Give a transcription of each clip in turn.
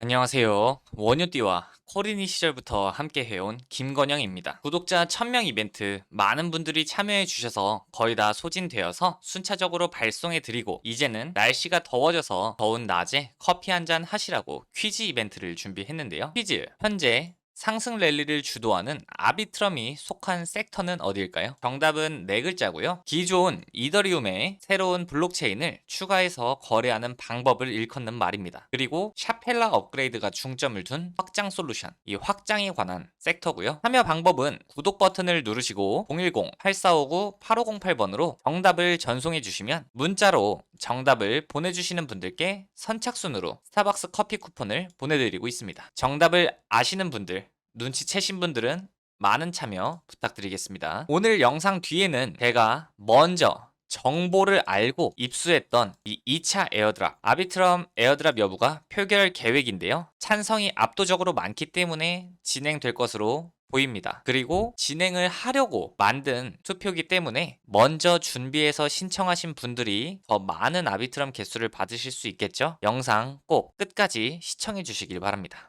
안녕하세요. 원유띠와 코리니 시절부터 함께 해온 김건영입니다. 구독자 1000명 이벤트 많은 분들이 참여해 주셔서 거의 다 소진되어서 순차적으로 발송해 드리고 이제는 날씨가 더워져서 더운 낮에 커피 한 잔 하시라고 퀴즈 이벤트를 준비했는데요. 퀴즈 현재 상승 랠리를 주도하는 아비트럼이 속한 섹터는 어디일까요? 정답은 네 글자고요. 기존 이더리움에 새로운 블록체인을 추가해서 거래하는 방법을 일컫는 말입니다. 그리고 샤펠라 업그레이드가 중점을 둔 확장 솔루션, 이 확장에 관한 섹터고요. 참여 방법은 구독 버튼을 누르시고 010-8459-8508번으로 정답을 전송해 주시면 문자로 정답을 보내주시는 분들께 선착순으로 스타벅스 커피 쿠폰을 보내드리고 있습니다. 정답을 아시는 분들, 눈치채신 분들은 많은 참여 부탁드리겠습니다. 오늘 영상 뒤에는 제가 먼저 정보를 알고 입수했던 이 2차 에어드랍, 아비트럼 에어드랍 여부가 표결 계획인데요. 찬성이 압도적으로 많기 때문에 진행될 것으로 보입니다. 그리고 진행을 하려고 만든 투표기 때문에 먼저 준비해서 신청하신 분들이 더 많은 아비트럼 개수를 받으실 수 있겠죠? 영상 꼭 끝까지 시청해 주시길 바랍니다.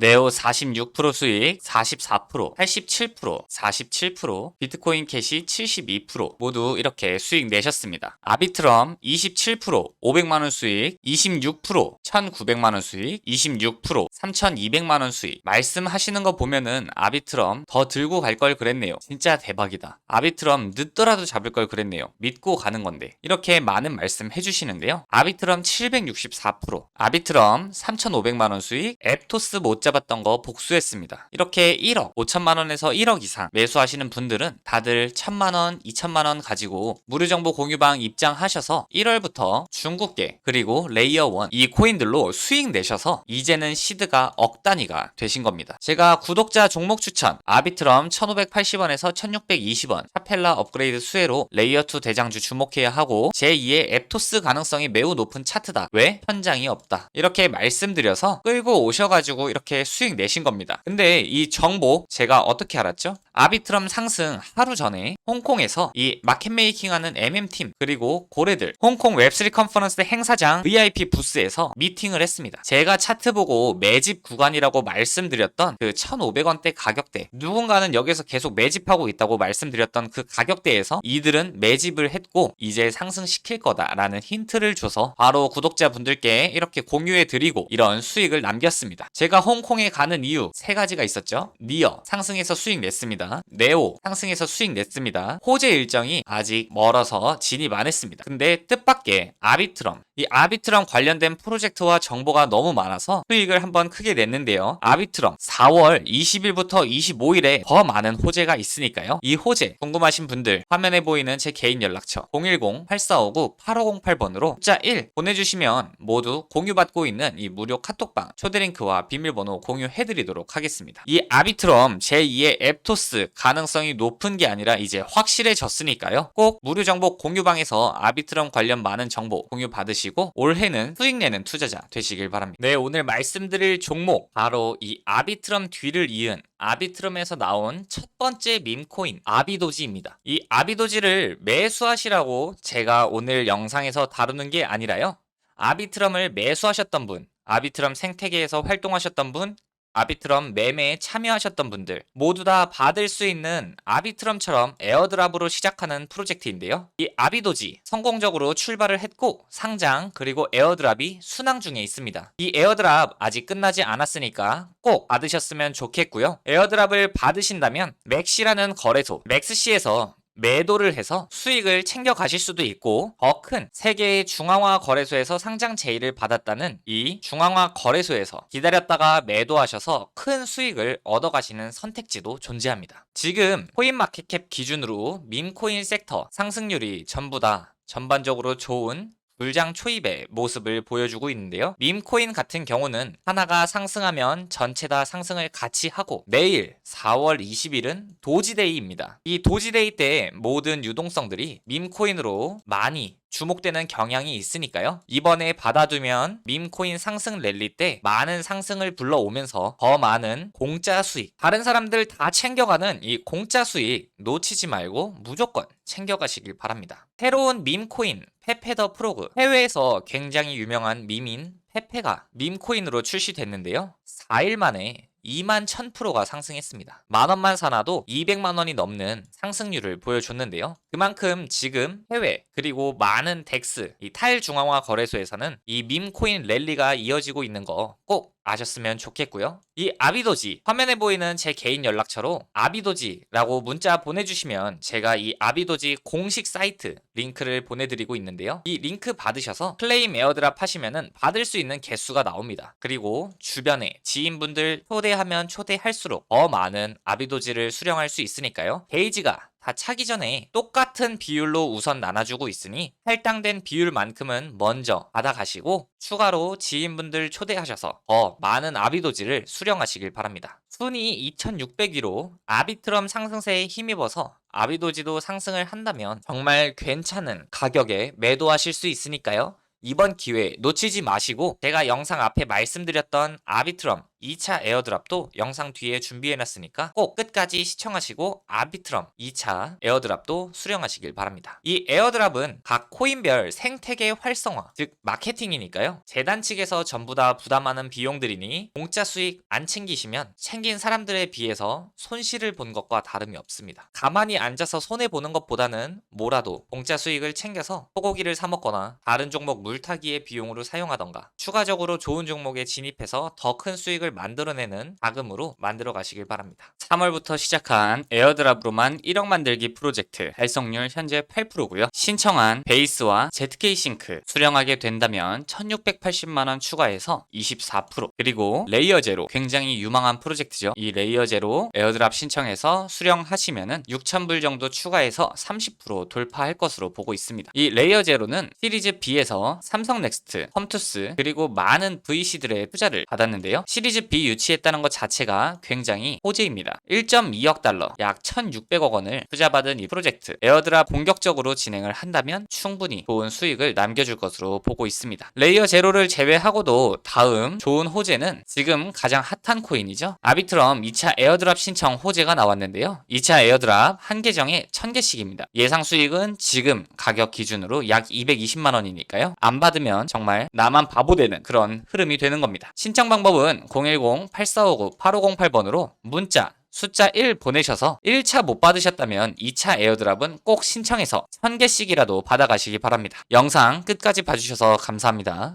네오 46% 수익, 44%, 87%, 47%, 비트코인 캐시 72% 모두 이렇게 수익 내셨습니다. 아비트럼 27%, 500만원 수익, 26%, 1900만원 수익, 26%, 3200만원 수익. 말씀하시는 거 보면은 아비트럼 더 들고 갈 걸 그랬네요. 진짜 대박이다. 아비트럼 늦더라도 잡을 걸 그랬네요. 믿고 가는 건데. 이렇게 많은 말씀 해주시는데요. 아비트럼 764%, 아비트럼 3500만원 수익, 앱토스 못 잡았던 거 복수했습니다. 이렇게 1억, 5천만 원에서 1억 이상 매수하시는 분들은 다들 1천만 원, 2천만 원 가지고 무료 정보 공유방 입장하셔서 1월부터 중국계 그리고 레이어 1 이 코인들로 수익 내셔서 이제는 시드가 억 단위가 되신 겁니다. 제가 구독자 종목 추천 아비트럼 1580원에서 1620원 샤펠라 업그레이드 수혜로 레이어 2 대장주 주목해야 하고 제2의 앱토스 가능성이 매우 높은 차트다. 왜? 현장이 없다. 이렇게 말씀드려서 끌고 오셔가지고 이렇게 수익 내신 겁니다. 근데 이 정보 제가 어떻게 알았죠? 아비트럼 상승 하루 전에 홍콩에서 이 마켓 메이킹 하는 MM팀 그리고 고래들 홍콩 웹3 컨퍼런스 행사장 VIP 부스에서 미팅을 했습니다. 제가 차트 보고 매집 구간이라고 말씀드렸던 그 1,500원대 가격대 누군가는 여기서 계속 매집하고 있다고 말씀드렸던 그 가격대에서 이들은 매집을 했고 이제 상승시킬 거다라는 힌트를 줘서 바로 구독자분들께 이렇게 공유해 드리고 이런 수익을 남겼습니다. 제가 홍콩 에 가는 이유 세 가지가 있었죠. 니어 상승해서 수익 냈습니다. 네오 상승해서 수익 냈습니다. 호재 일정이 아직 멀어서 진입 안 했습니다. 근데 뜻밖의 아비트럼 이 아비트럼 관련된 프로젝트와 정보가 너무 많아서 수익을 한번 크게 냈는데요. 아비트럼 4월 20일부터 25일에 더 많은 호재가 있으니까요. 이 호재 궁금하신 분들 화면에 보이는 제 개인 연락처 010-8459-8508번으로 숫자 1 보내주시면 모두 공유받고 있는 이 무료 카톡방 초대링크와 비밀번호 공유해드리도록 하겠습니다. 이 아비트럼 제2의 앱토스 가능성이 높은 게 아니라 이제 확실해졌으니까요. 꼭 무료 정보 공유방에서 아비트럼 관련 많은 정보 공유 받으시고 올해는 수익 내는 투자자 되시길 바랍니다. 네, 오늘 말씀드릴 종목 바로 이 아비트럼 뒤를 이은 아비트럼에서 나온 첫 번째 밈코인 아비도지입니다. 이 아비도지를 매수하시라고 제가 오늘 영상에서 다루는 게 아니라요. 아비트럼을 매수하셨던 분, 아비트럼 생태계에서 활동하셨던 분, 아비트럼 매매에 참여하셨던 분들 모두 다 받을 수 있는 아비트럼처럼 에어드랍으로 시작하는 프로젝트인데요. 이 아비도지 성공적으로 출발을 했고 상장 그리고 에어드랍이 순항 중에 있습니다. 이 에어드랍 아직 끝나지 않았으니까 꼭 받으셨으면 좋겠고요. 에어드랍을 받으신다면 맥시라는 거래소 맥스시에서 매도를 해서 수익을 챙겨 가실 수도 있고 더 큰 세계의 중앙화 거래소에서 상장 제의를 받았다는 이 중앙화 거래소에서 기다렸다가 매도하셔서 큰 수익을 얻어 가시는 선택지도 존재합니다. 지금 코인마켓캡 기준으로 밈코인 섹터 상승률이 전부 다 전반적으로 좋은 불장 초입의 모습을 보여주고 있는데요. 밈코인 같은 경우는 하나가 상승하면 전체 다 상승을 같이 하고 내일 4월 20일은 도지데이입니다. 이 도지데이 때 모든 유동성들이 밈코인으로 많이 주목되는 경향이 있으니까요. 이번에 받아두면 밈코인 상승 랠리 때 많은 상승을 불러오면서 더 많은 공짜 수익, 다른 사람들 다 챙겨가는 이 공짜 수익 놓치지 말고 무조건 챙겨가시길 바랍니다. 새로운 밈코인 페페더 프로그 해외에서 굉장히 유명한 밈인 페페가 밈코인으로 출시됐는데요. 4일 만에 2만 1000%가 상승했습니다. 만 원만 사놔도 200만 원이 넘는 상승률을 보여줬는데요. 그만큼 지금 해외 그리고 많은 덱스 이 탈중앙화 거래소에서는 이 밈코인 랠리가 이어지고 있는 거 꼭 아셨으면 좋겠고요. 이 아비도지 화면에 보이는 제 개인 연락처로 아비도지라고 문자 보내주시면 제가 이 아비도지 공식 사이트 링크를 보내드리고 있는데요. 이 링크 받으셔서 클레임 에어드랍 하시면은 받을 수 있는 개수가 나옵니다. 그리고 주변에 지인분들 초대하면 초대할수록 더 많은 아비도지를 수령할 수 있으니까요. 게이지가 다 차기 전에 똑같은 비율로 우선 나눠주고 있으니 할당된 비율만큼은 먼저 받아가시고 추가로 지인분들 초대하셔서 더 많은 아비도지를 수령하시길 바랍니다. 순위 2600위로 아비트럼 상승세에 힘입어서 아비도지도 상승을 한다면 정말 괜찮은 가격에 매도하실 수 있으니까요. 이번 기회 놓치지 마시고 제가 영상 앞에 말씀드렸던 아비트럼 2차 에어드랍도 영상 뒤에 준비해놨으니까 꼭 끝까지 시청하시고 아비트럼 2차 에어드랍도 수령하시길 바랍니다. 이 에어드랍은 각 코인별 생태계 활성화, 즉 마케팅이니까요. 재단 측에서 전부 다 부담하는 비용들이니 공짜 수익 안 챙기시면 챙긴 사람들에 비해서 손실을 본 것과 다름이 없습니다. 가만히 앉아서 손해보는 것보다는 뭐라도 공짜 수익을 챙겨서 소고기를 사 먹거나 다른 종목 물타기의 비용으로 사용하던가 추가적으로 좋은 종목에 진입해서 더 큰 수익을 만들어내는 자금으로 만들어 가시길 바랍니다. 3월부터 시작한 에어드랍으로만 1억 만들기 프로젝트 달성률 현재 8%고요. 신청한 베이스와 ZK 싱크 수령하게 된다면 1680만원 추가해서 24% 그리고 레이어 제로 굉장히 유망한 프로젝트죠. 이 레이어 제로 에어드랍 신청해서 수령하시면은 6,000불 정도 추가해서 30% 돌파할 것으로 보고 있습니다. 이 레이어 제로는 시리즈 B에서 삼성 넥스트, 컴투스 그리고 많은 VC들의 투자를 받았는데요. 시리즈 B 유치했다는 것 자체가 굉장히 호재입니다. 1.2억 달러, 약 1,600억 원을 투자받은 이 프로젝트 에어드랍 공격적으로 진행을 한다면 충분히 좋은 수익을 남겨줄 것으로 보고 있습니다. 레이어 제로를 제외하고도 다음 좋은 호재는 지금 가장 핫한 코인이죠. 아비트럼 2차 에어드랍 신청 호재가 나왔는데요. 2차 에어드랍 한 계정에 1000개씩입니다. 예상 수익은 지금 가격 기준으로 약 220만 원이니까요. 안 받으면 정말 나만 바보 되는 그런 흐름이 되는 겁니다. 신청 방법은 010-8459-8508번으로 문자 숫자 1 보내셔서 1차 못 받으셨다면 2차 에어드랍은 꼭 신청해서 1000개씩이라도 받아가시기 바랍니다. 영상 끝까지 봐주셔서 감사합니다.